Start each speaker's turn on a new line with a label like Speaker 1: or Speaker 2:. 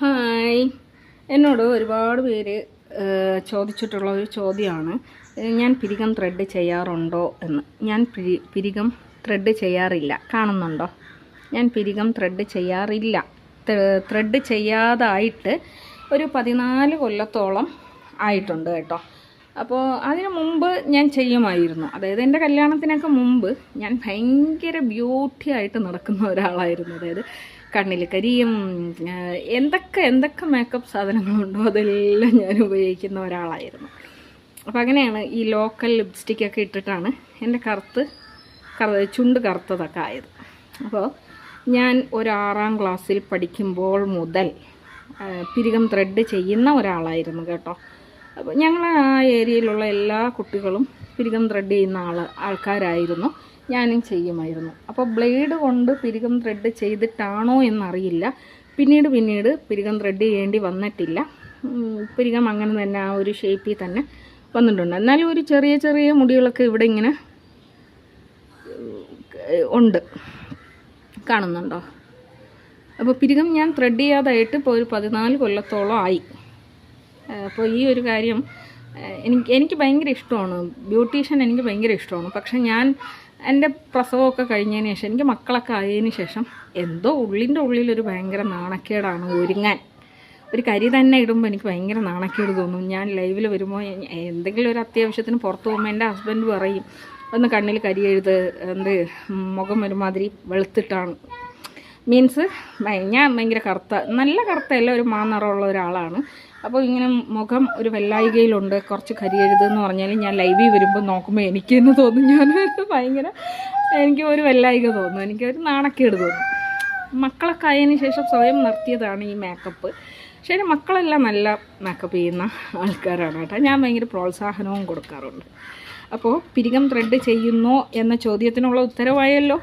Speaker 1: Hi. എന്നോട് ഒരുപാട് പേര് ചോദിച്ചിട്ടുള്ള ഒരു ചോദ്യമാണ്. ഞാൻ പിരികം ത്രെഡ് ചെയ്യാറുണ്ടോ എന്ന്. ഞാൻ പിരി- പിരികം ത്രെഡ് ചെയ്യാറില്ല. കാണുന്നുണ്ടോ? ഞാൻ പിരികം ത്രെഡ് ചെയ്യാറില്ല. ത്രെഡ് ചെയ്യാതായിട്ട് ഒരു പതിനാല് കൊല്ലത്തോളം ആയിട്ടുണ്ട് കേട്ടോ. അപ്പോൾ അതിന് മുമ്പ് ഞാൻ ചെയ്യുമായിരുന്നു. അതായത് എന്റെ കല്യാണത്തിനൊക്കെ മുമ്പ് ഞാൻ ഭയങ്കര ബ്യൂട്ടി ആയിട്ട് നടക്കുന്ന ഒരാളായിരുന്നു. അതായത് കണ്ണിൽ കരിയും എന്തൊക്കെ എന്തൊക്കെ മേക്കപ്പ് സാധനങ്ങളുണ്ടോ അതെല്ലാം ഞാൻ ഉപയോഗിക്കുന്ന ഒരാളായിരുന്നു. അപ്പോൾ അങ്ങനെയാണ് ഈ ലോക്കൽ ലിപ്സ്റ്റിക്കൊക്കെ ഇട്ടിട്ടാണ് എന്റെ കറുത്ത് കറ ചുണ്ട് കറുത്തതൊക്കെ ആയത്. അപ്പോൾ ഞാൻ ഒരു ആറാം ക്ലാസ്സിൽ പഠിക്കുമ്പോൾ മുതൽ പിരികം ത്രെഡ് ചെയ്യുന്ന ഒരാളായിരുന്നു കേട്ടോ. അപ്പോൾ ഞങ്ങൾ ആ ഏരിയയിലുള്ള എല്ലാ കുട്ടികളും പിരികം ത്രെഡ് ചെയ്യുന്ന ആൾ ആൾക്കാരായിരുന്നു. ഞാനും ചെയ്യുമായിരുന്നു. അപ്പോൾ ബ്ലേഡ് കൊണ്ട് പിരികം ത്രെഡ് ചെയ്തിട്ടാണോ എന്നറിയില്ല. പിന്നീട് പിന്നീട് പിരികം ത്രെഡ് ചെയ്യേണ്ടി വന്നിട്ടില്ല. പിരികം അങ്ങനെ തന്നെ ആ ഒരു ഷേപ്പിൽ തന്നെ വന്നിട്ടുണ്ട്. എന്നാലും ഒരു ചെറിയ ചെറിയ മുടികളൊക്കെ ഇവിടെ ഇങ്ങനെ ഉണ്ട്. കാണുന്നുണ്ടോ? അപ്പോൾ പിരികം ഞാൻ ത്രെഡ് ചെയ്യാതായിട്ട് ഇപ്പോൾ ഒരു പതിനാല് കൊല്ലത്തോളം ആയി. അപ്പോൾ ഈ ഒരു കാര്യം എനിക്ക് എനിക്ക് ഭയങ്കര ഇഷ്ടമാണ്. ബ്യൂട്ടീഷ്യൻ എനിക്ക് ഭയങ്കര ഇഷ്ടമാണ്. പക്ഷെ ഞാൻ എന്റെ പ്രസവമൊക്കെ കഴിഞ്ഞതിന് ശേഷം എനിക്ക് മക്കളൊക്കെ ആയതിന് ശേഷം എന്തോ ഉള്ളിന്റെ ഉള്ളിലൊരു ഭയങ്കര നാണക്കേടാണ് ഒരുങ്ങാൻ. ഒരു കരി തന്നെ ഇടുമ്പോൾ എനിക്ക് ഭയങ്കര നാണക്കേട് തോന്നും. ഞാൻ ലൈവിൽ വരുമ്പോൾ എന്തെങ്കിലും ഒരു അത്യാവശ്യത്തിന് പുറത്ത് പോകുമ്പോൾ എന്റെ ഹസ്ബൻഡ് പറയും ഒന്ന് കണ്ണിൽ കരി എഴുത് എന്ത് മുഖം ഒരുമാതിരി വെളുത്തിട്ടാണ്. മീൻസ് ഞാൻ ഭയങ്കര കറുത്ത നല്ല കറുത്തല്ല ഒരു മാനിറമുള്ള ഒരാളാണ്. അപ്പോൾ ഇങ്ങനെ മുഖം ഒരു വെള്ളായികയിലുണ്ട് കുറച്ച് കരിയെഴുതെന്ന് പറഞ്ഞാൽ ഞാൻ ലൈവിൽ വരുമ്പോൾ നോക്കുമ്പോൾ എനിക്കെന്ന് തോന്നും ഞാൻ ഭയങ്കര എനിക്ക് ഒരു വെള്ളായിക തോന്നും എനിക്കൊരു നാണക്കേട് തോന്നും. മക്കളൊക്കെ ആയതിനു ശേഷം സ്വയം നിർത്തിയതാണ് ഈ മേക്കപ്പ് പക്ഷേ മക്കളെല്ലാം നല്ല മേക്കപ്പ് ചെയ്യുന്ന ആൾക്കാരാണ് കേട്ടോ. ഞാൻ ഭയങ്കര പ്രോത്സാഹനവും കൊടുക്കാറുണ്ട്. അപ്പോൾ പിരികം ത്രെഡ് ചെയ്യുന്നു എന്ന ചോദ്യത്തിനുള്ള ഉത്തരവായല്ലോ?